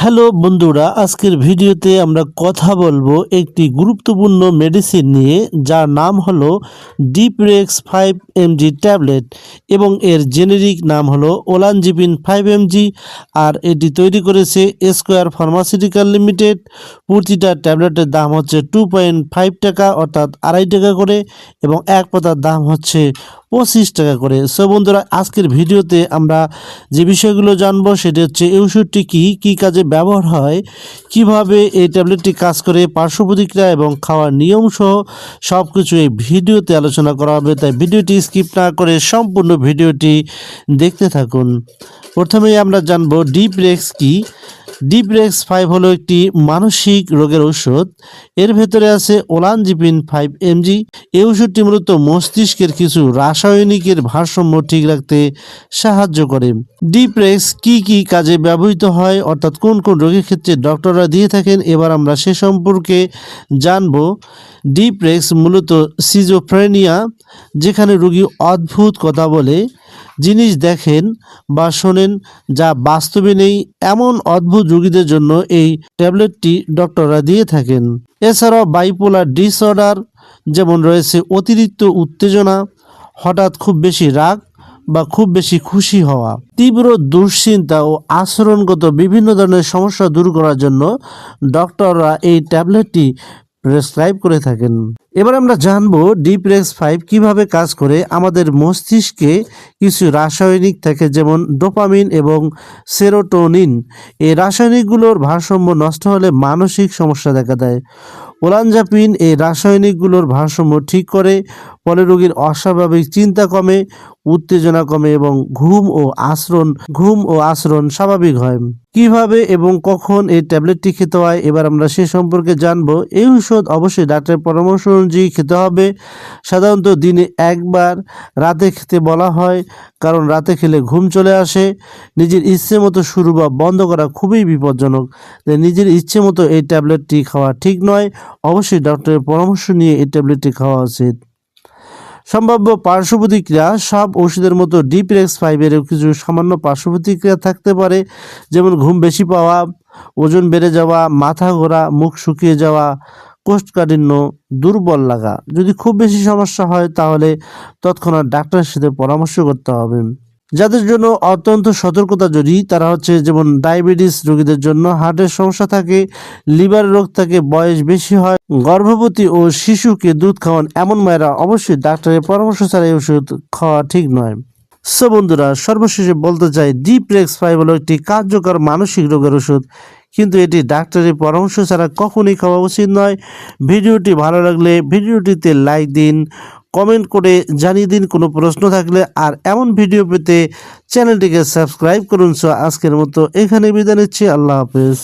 Hello বন্ধুরা, আজকের ভিডিওতে আমরা কথা বলব একটি গুরুত্বপূর্ণ মেডিসিন নিয়ে, যার নাম হলো ডিপ্রেক্স ফাইভ এমজি ট্যাবলেট এবং এর জেনেরিক নাম হলো ওলানজিপিন ফাইভ এমজি আর এটি তৈরি করেছে স্কোয়ার ফার্মাসিউটিক্যাল লিমিটেড প্রতিটা ট্যাবলেটের দাম হচ্ছে টু পয়েন্ট ফাইভ টাকা, অর্থাৎ আড়াই টাকা করে, এবং এক পাতার দাম হচ্ছে পঁচিশ টাকা করে। সো বন্ধুরা, আজকের ভিডিওতে আমরা যে বিষয়গুলো জানব, সেটি হচ্ছে এই কী কী কাজে ব্যবহার হয়, কীভাবে এই ট্যাবলেটটি কাজ করে, পার্শ্ব প্রতিক্রিয়া এবং খাওয়ার নিয়ম সহ সব কিছু এই ভিডিওতে আলোচনা করা হবে। তাই ভিডিওটি স্কিপ না করে সম্পূর্ণ ভিডিওটি দেখতে থাকুন। প্রথমেই আমরা জানব ডিপ্রেক্স কি? ডিপ্রেক্স ফাইভ হলো একটি মানসিক রোগের ঔষধ। এর ভেতরে আছে ওলানজিপিন ফাইভ এমজি এই ওষুধটি মূলত মস্তিষ্কের কিছু রাসায়নিকের ভারসাম্য ঠিক রাখতে সাহায্য করে। ডিপ্রেক্স কি কি কাজে ব্যবহৃত হয়, অর্থাৎ কোন কোন রোগের ক্ষেত্রে ডক্টররা দিয়ে থাকেন, এবার আমরা সে সম্পর্কে জানব। ডিপ্রেক্স মূলত সিজোফ্রেনিয়া যেখানে রোগী অদ্ভুত কথা বলে। জিনিস দেখেন বা শোনেন যা বাস্তবে নেই এমন অদ্ভুত রোগীদের জন্য এই ট্যাবলেটটি ডক্টররা দিয়ে থাকেন। এছাড়াও বাইপোলার ডিসঅর্ডার যেমন রয়েছে অতিরিক্ত উত্তেজনা, হঠাৎ খুব বেশি রাগ বা খুব বেশি খুশি হওয়া, তীব্র দুশ্চিন্তা ও আচরণগত বিভিন্ন ধরনের সমস্যা দূর করার জন্য ডক্টররা এই ট্যাবলেটটি প্রেসক্রাইব করে থাকেন। এবার আমরা জানব ডিপ্রেক্স ফাইভ কীভাবে কাজ করে আমাদের মস্তিষ্কে কিছু রাসায়নিক থাকে, যেমন ডোপামিন এবং সেরোটোনিন। এই রাসায়নিকগুলোর ভারসাম্য নষ্ট হলে মানসিক সমস্যা দেখা দেয়। ওলানজাপিন এই রাসায়নিকগুলোর ভারসাম্য ঠিক করে, ফলে রোগীর অস্বাভাবিক চিন্তা কমে উত্তেজনা কমে এবং ঘুম ও আচরণ, ঘুম ও আচরণ স্বাভাবিক হয়। কীভাবে এবং কখন এই ট্যাবলেটটি খেতে হয়, এবার আমরা সে সম্পর্কে জানব। এই ঔষধ অবশ্যই ডাক্তারের পরামর্শ অনুযায়ী খেতে হবে। সাধারণত দিনে একবার রাতে খেতে বলা হয়, কারণ রাতে খেলে ঘুম চলে আসে। নিজের ইচ্ছে মতো শুরু বা বন্ধ করা খুবই বিপজ্জনক। তাই নিজের ইচ্ছে মতো এই ট্যাবলেটটি খাওয়া ঠিক নয়। অবশ্যই ডক্টরের পরামর্শ নিয়ে এই ট্যাবলেটটি খাওয়া উচিত। সম্ভাব্য পার্শ্ব প্রতিক্রিয়া সব ওষুধের মতো ডিপ্রেক্স ফাইভেরও কিছু সামান্য পার্শ্ব প্রতিক্রিয়া থাকতে পারে, যেমন ঘুম বেশি পাওয়া, ওজন বেড়ে যাওয়া, মাথা ঘোরা, মুখ শুকিয়ে যাওয়া, কোষ্ঠকাঠিন্য, দুর্বল লাগা। যদি খুব বেশি সমস্যা হয় তাহলে তৎক্ষণাৎ ডাক্তারের সাথে পরামর্শ করতে হবে। যাদের জন্য অত্যন্ত সতর্কতা জরুরি, তারা হচ্ছে যেমন ডায়াবেটিস রোগীদের জন্য হার্টের সমস্যা থাকে লিভার রোগ থাকে, বয়স বেশি হয়, গর্ভবতী ও শিশুকে দুধ খাওয়ান এমন মায়েরা অবশ্যই ডাক্তারের পরামর্শ ছাড়া এই ওষুধ খাওয়া ঠিক নয়। সো বন্ধুরা, সর্বশেষে বলতে চাই ডিপ্রেক্স ফাইভ হলো একটি কার্যকর মানসিক রোগের ওষুধ, কিন্তু এটি ডাক্তারের পরামর্শ ছাড়া কখনই খাওয়া উচিত নয়। ভিডিওটি ভালো লাগলে ভিডিওটিতে লাইক দিন কমেন্ট করে জানিয়ে দিন, কোনো প্রশ্ন থাকলে। আর এমন ভিডিও পেতে চ্যানেলটিকে সাবস্ক্রাইব করুন। সো আজকের মতো এখানে বিদায় নিচ্ছি। আল্লাহ হাফেজ।